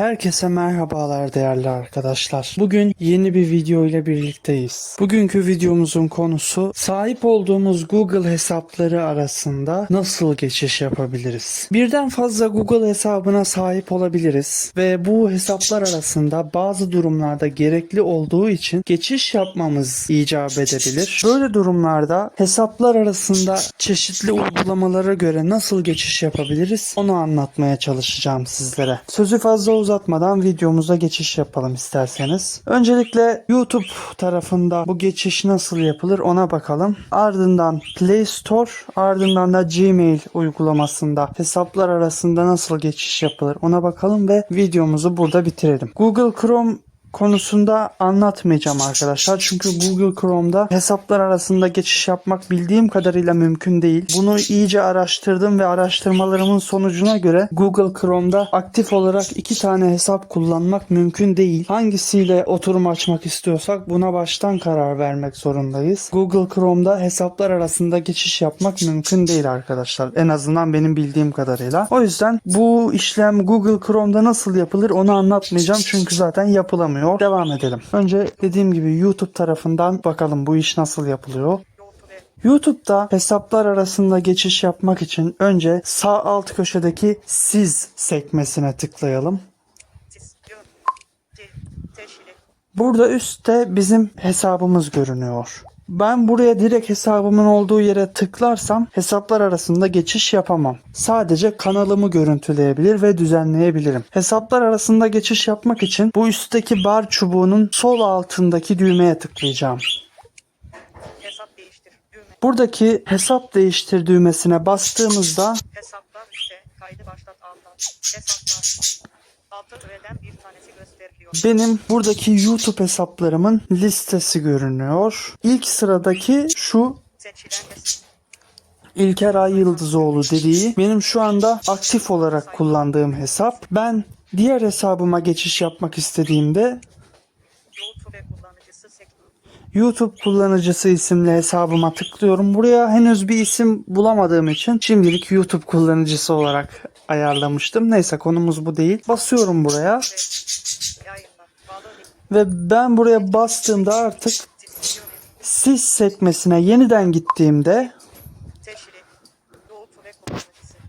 Herkese merhabalar değerli arkadaşlar. Bugün yeni bir video ile birlikteyiz. Bugünkü videomuzun konusu sahip olduğumuz Google hesapları arasında nasıl geçiş yapabiliriz? Birden fazla Google hesabına sahip olabiliriz ve bu hesaplar arasında bazı durumlarda gerekli olduğu için geçiş yapmamız icap edebilir. Böyle durumlarda hesaplar arasında çeşitli uygulamalara göre nasıl geçiş yapabiliriz onu anlatmaya çalışacağım sizlere. Sözü fazla uzatmadan videomuza geçiş yapalım isterseniz. Öncelikle YouTube tarafında bu geçiş nasıl yapılır ona bakalım. Ardından Play Store ardından da Gmail uygulamasında hesaplar arasında nasıl geçiş yapılır ona bakalım ve videomuzu burada bitirelim. Google Chrome konusunda anlatmayacağım arkadaşlar. Çünkü Google Chrome'da hesaplar arasında geçiş yapmak bildiğim kadarıyla mümkün değil. Bunu iyice araştırdım ve araştırmalarımın sonucuna göre Google Chrome'da aktif olarak iki tane hesap kullanmak mümkün değil. Hangisiyle oturum açmak istiyorsak buna baştan karar vermek zorundayız. Google Chrome'da hesaplar arasında geçiş yapmak mümkün değil arkadaşlar. En azından benim bildiğim kadarıyla. O yüzden bu işlem Google Chrome'da nasıl yapılır onu anlatmayacağım çünkü zaten yapılamıyor. Devam edelim. Önce dediğim gibi YouTube tarafından bakalım bu iş nasıl yapılıyor. YouTube'da hesaplar arasında geçiş yapmak için önce sağ alt köşedeki siz sekmesine tıklayalım. Burada üstte bizim hesabımız görünüyor. Ben buraya direkt hesabımın olduğu yere tıklarsam hesaplar arasında geçiş yapamam. Sadece kanalımı görüntüleyebilir ve düzenleyebilirim. Hesaplar arasında geçiş yapmak için bu üstteki bar çubuğunun sol altındaki düğmeye tıklayacağım. Hesap değiştir. Düğme. Buradaki hesap değiştir düğmesine bastığımızda Hesaplar işte kaydı başlat altan. Hesaplar. Altı öğeden bir tanesi gösteriliyor. benim buradaki YouTube hesaplarımın listesi görünüyor. İlk sıradaki şu Seçilen. İlker Ay Yıldızoğlu dediği benim şu anda aktif olarak kullandığım hesap. Ben diğer hesabıma geçiş yapmak istediğimde YouTube. YouTube kullanıcısı isimli hesabıma tıklıyorum. Buraya henüz bir isim bulamadığım için şimdilik YouTube kullanıcısı olarak ayarlamıştım. Neyse konumuz bu değil. Basıyorum buraya ve ben buraya bastığımda artık siz sekmesine yeniden gittiğimde.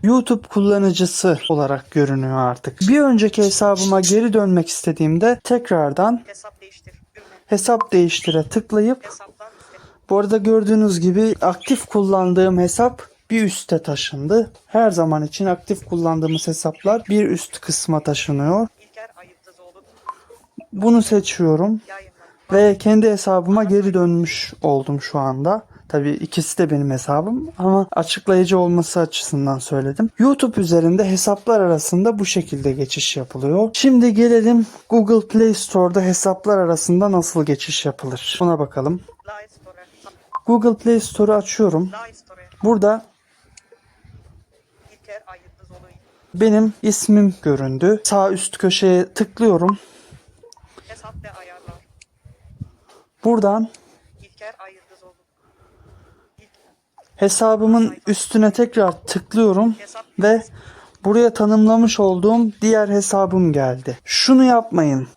YouTube kullanıcısı olarak görünüyor artık. Bir önceki hesabıma geri dönmek istediğimde tekrardan Hesap değiştire tıklayıp bu arada gördüğünüz gibi aktif kullandığım hesap bir üste taşındı. Her zaman için aktif kullandığımız hesaplar bir üst kısma taşınıyor. Bunu seçiyorum ve kendi hesabıma geri dönmüş oldum şu anda. Tabii ikisi de benim hesabım ama açıklayıcı olması açısından söyledim. YouTube üzerinde hesaplar arasında bu şekilde geçiş yapılıyor. Şimdi gelelim Google Play Store'da hesaplar arasında nasıl geçiş yapılır. Buna bakalım. Google Play Store'u açıyorum. Burada benim ismim göründü. Sağ üst köşeye tıklıyorum. Buradan İlker Ayıptızoğlu. İlk hesabımın üstüne tekrar tıklıyorum ve buraya tanımlamış olduğum diğer hesabım geldi. Şunu yapmayın.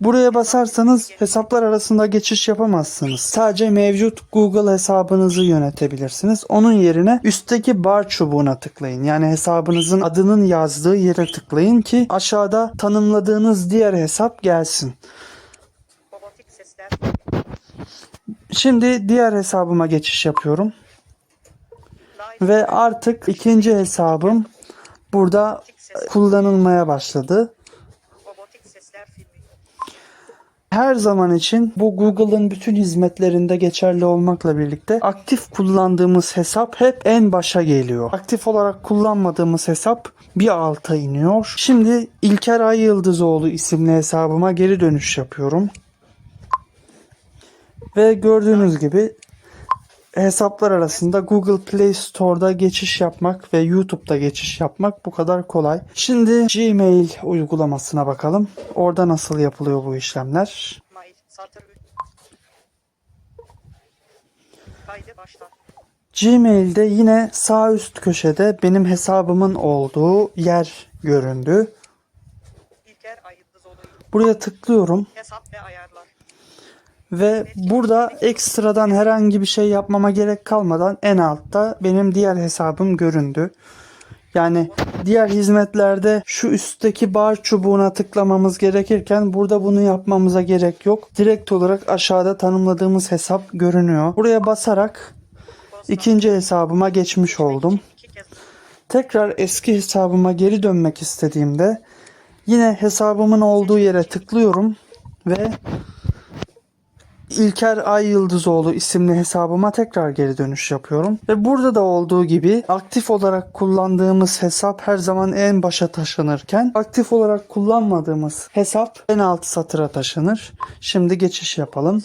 Buraya basarsanız hesaplar arasında geçiş yapamazsınız. Sadece mevcut Google hesabınızı yönetebilirsiniz. Onun yerine üstteki bar çubuğuna tıklayın. Yani hesabınızın adının yazdığı yere tıklayın ki aşağıda tanımladığınız diğer hesap gelsin. Şimdi diğer hesabıma geçiş yapıyorum. Ve artık ikinci hesabım burada kullanılmaya başladı. Her zaman için bu Google'ın bütün hizmetlerinde geçerli olmakla birlikte aktif kullandığımız hesap hep en başa geliyor. Aktif olarak kullanmadığımız hesap bir alta iniyor. Şimdi İlker Ay Yıldızoğlu isimli hesabıma geri dönüş yapıyorum. Ve gördüğünüz gibi hesaplar arasında Google Play Store'da geçiş yapmak ve YouTube'da geçiş yapmak bu kadar kolay. Şimdi Gmail uygulamasına bakalım. Orada nasıl yapılıyor bu işlemler? Mail. Satır 3. Kaydı başlat. Gmail'de yine sağ üst köşede benim hesabımın olduğu yer göründü. Buraya tıklıyorum Hesap ve ayarlar. Ve burada ekstradan herhangi bir şey yapmama gerek kalmadan en altta benim diğer hesabım göründü. Yani diğer hizmetlerde şu üstteki bar çubuğuna tıklamamız gerekirken burada bunu yapmamıza gerek yok. Direkt olarak aşağıda tanımladığımız hesap görünüyor. Buraya basarak ikinci hesabıma geçmiş oldum. Tekrar eski hesabıma geri dönmek istediğimde yine hesabımın olduğu yere tıklıyorum ve İlker Ay Yıldızoğlu isimli hesabıma tekrar geri dönüş yapıyorum. Ve burada da olduğu gibi aktif olarak kullandığımız hesap her zaman en başa taşınırken aktif olarak kullanmadığımız hesap en alt satıra taşınır. Şimdi geçiş yapalım.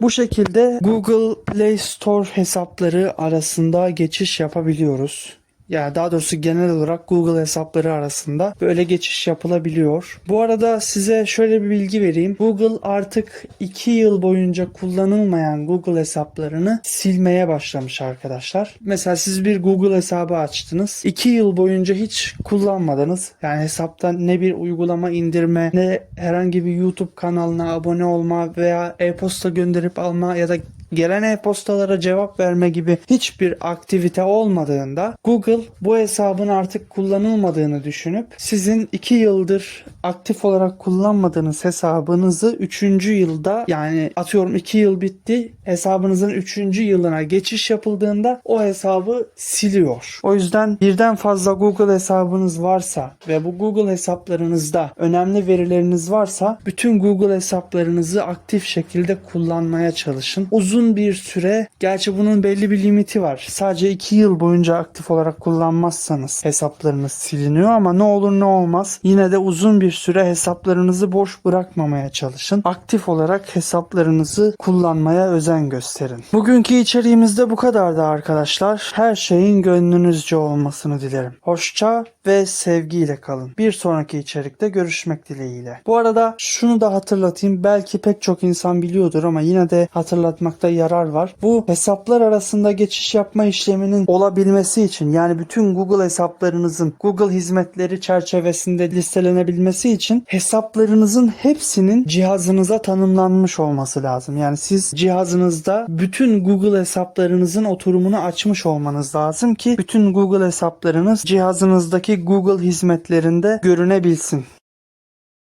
Bu şekilde Google Play Store hesapları arasında geçiş yapabiliyoruz. Yani daha doğrusu genel olarak Google hesapları arasında böyle geçiş yapılabiliyor. Bu arada size şöyle bir bilgi vereyim. Google artık 2 yıl boyunca kullanılmayan Google hesaplarını silmeye başlamış arkadaşlar. Mesela siz bir Google hesabı açtınız. 2 yıl boyunca hiç kullanmadınız. Yani hesaptan ne bir uygulama indirme ne herhangi bir YouTube kanalına abone olma veya e-posta gönderip alma ya da gelen e-postalara cevap verme gibi hiçbir aktivite olmadığında Google bu hesabın artık kullanılmadığını düşünüp sizin 2 yıldır aktif olarak kullanmadığınız hesabınızı 3. yılda yani atıyorum 2 yıl bitti hesabınızın 3. yılına geçiş yapıldığında o hesabı siliyor. O yüzden birden fazla Google hesabınız varsa ve bu Google hesaplarınızda önemli verileriniz varsa bütün Google hesaplarınızı aktif şekilde kullanmaya çalışın. Uzun bir süre gerçi bunun belli bir limiti var. Sadece 2 yıl boyunca aktif olarak kullanmazsanız hesaplarınız siliniyor ama ne olur ne olmaz yine de uzun bir süre hesaplarınızı boş bırakmamaya çalışın. Aktif olarak hesaplarınızı kullanmaya özen gösterin. Bugünkü içeriğimizde bu kadardı arkadaşlar. Her şeyin gönlünüzce olmasını dilerim. Hoşça ve sevgiyle kalın. Bir sonraki içerikte görüşmek dileğiyle. Bu arada şunu da hatırlatayım. Belki pek çok insan biliyordur ama yine de hatırlatmakta yarar var. Bu hesaplar arasında geçiş yapma işleminin olabilmesi için yani bütün Google hesaplarınızın Google hizmetleri çerçevesinde listelenebilmesi için hesaplarınızın hepsinin cihazınıza tanımlanmış olması lazım. Yani siz cihazınızda bütün Google hesaplarınızın oturumunu açmış olmanız lazım ki bütün Google hesaplarınız cihazınızdaki Google hizmetlerinde görünebilsin.